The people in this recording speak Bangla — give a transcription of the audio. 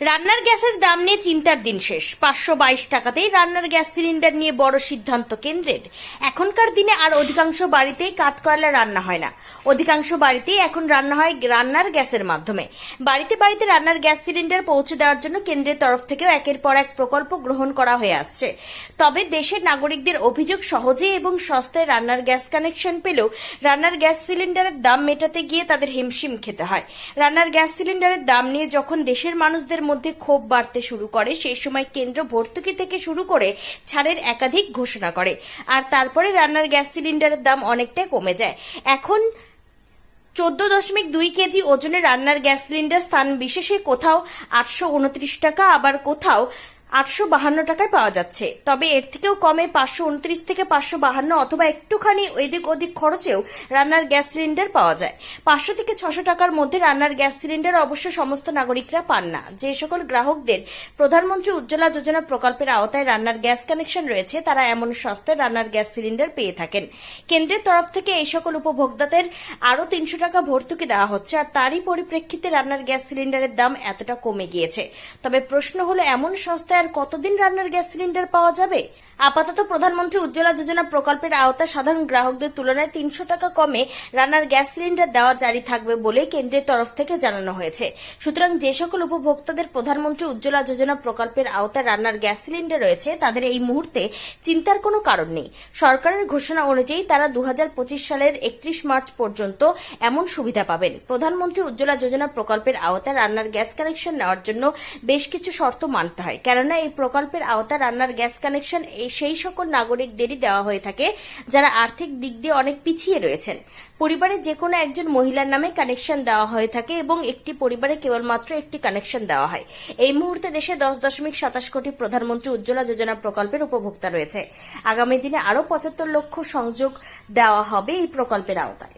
রান্নার গ্যাসের দাম নিয়ে চিন্তার দিন শেষ। পাঁচশো বাইশ টাকাতেই রান্নার গ্যাস সিলিন্ডার নিয়ে বড় সিদ্ধান্ত কেন্দ্রের। এখনকার দিনে আর অধিকাংশ বাড়িতেই কাঠকয়লা রান্না হয় না। অধিকাংশ বাড়িতেই এখন রান্না হয় রান্নার গ্যাসের মাধ্যমে। বাড়িতে বাড়িতে রান্নার গ্যাস সিলিন্ডার পৌঁছে দেওয়ার জন্য কেন্দ্রের তরফ থেকেও একের পর এক প্রকল্প গ্রহণ করা হয়ে আসছে। তবে দেশের নাগরিকদের অভিযোগ সহজে এবং সস্তায় রান্নার গ্যাস কানেকশন পেলেও রান্নার গ্যাস সিলিন্ডারের দাম মেটাতে গিয়ে তাদের হিমশিম খেতে হয়। রান্নার গ্যাস সিলিন্ডারের দাম নিয়ে যখন দেশের মানুষদের মধ্যে ক্ষোভ বাড়তে শুরু করে। সেই সময় কেন্দ্র ভর্তুকি থেকে শুরু করে ছাড়ের একাধিক ঘোষণা করে। আর তারপরে রান্নার গ্যাস সিলিন্ডারের দাম অনেকটাই কমে যায়। এখন চোদ্দ দশমিক দুই কেজি ওজনের রান্নার গ্যাস সিলিন্ডার স্থান বিশেষে কোথাও আটশো উনত্রিশ টাকা, আবার কোথাও আটশো বাহান্ন টাকায় পাওয়া যাচ্ছে। তবে এর থেকেও কমে পাঁচশো উনত্রিশ থেকে পাঁচশো বাহান্ন অথবা একটুখানি এদিক ওদিক খরচেও রান্নার গ্যাস সিলিন্ডার পাওয়া যায়। পাঁচশো থেকে ছশো টাকার মধ্যে রান্নার গ্যাস সিলিন্ডার অবশ্য সমস্ত নাগরিকরা পান না। যে সকল গ্রাহকদের প্রধানমন্ত্রী উজ্জ্বলা যোজনা প্রকল্পের আওতায় রান্নার গ্যাস কানেকশন রয়েছে, তারা এমন সস্তায় রান্নার গ্যাস সিলিন্ডার পেয়ে থাকেন। কেন্দ্রের তরফ থেকে এই সকল উপভোক্তাদের আরও তিনশো টাকা ভর্তুকি দেওয়া হচ্ছে, আর তারই পরিপ্রেক্ষিতে রান্নার গ্যাস সিলিন্ডারের দাম এতটা কমে গিয়েছে। তবে প্রশ্ন হলো, এমন সস্তায় আর কতদিন রান্নার গ্যাস সিলিন্ডার পাওয়া যাবে? আপাতত প্রধানমন্ত্রী উজ্জ্বলা যোজনা প্রকল্পের আওতায় সাধারণ গ্রাহকদের তুলনায় তিনশো টাকা কমে রান্নার গ্যাস সিলিন্ডার দেওয়া জারি থাকবে বলে কেন্দ্রের তরফ থেকে জানানো হয়েছে। সুতরাং যে সকল উপভোক্তাদের প্রধানমন্ত্রী উজ্জ্বলা যোজনা প্রকল্পের আওতায় রান্নার গ্যাস সিলিন্ডার রয়েছে, তাদের এই মুহূর্তে চিন্তার কোনো কারণ নেই। সরকারের ঘোষণা অনুযায়ী তারা দু হাজার পঁচিশ সালের একত্রিশ মার্চ পর্যন্ত এমন সুবিধা পাবেন। প্রধানমন্ত্রী উজ্জ্বলা যোজনা প্রকল্পের আওতায় রান্নার গ্যাস কানেকশন নেওয়ার জন্য বেশ কিছু শর্ত মানতে হয়, কেননা এই প্রকল্পের আওতায় রান্নার গ্যাস কানেকশন সেই সকল নাগরিকদেরই দেওয়া হয়ে থাকে, যারা আর্থিক দিক দিয়ে অনেক পিছিয়ে রয়েছেন। পরিবারের যে কোনো একজন মহিলার নামে কানেকশন দেওয়া হয়ে থাকে এবং একটি পরিবারে কেবলমাত্র একটি কানেকশন দেওয়া হয়। এই মুহূর্তে দেশে দশ দশমিক সাতাশ কোটি প্রধানমন্ত্রী উজ্জ্বলা যোজনা প্রকল্পের উপভোক্তা রয়েছে। আগামী দিনে আরও পঁচাত্তর লক্ষ সংযোগ দেওয়া হবে এই প্রকল্পের আওতায়।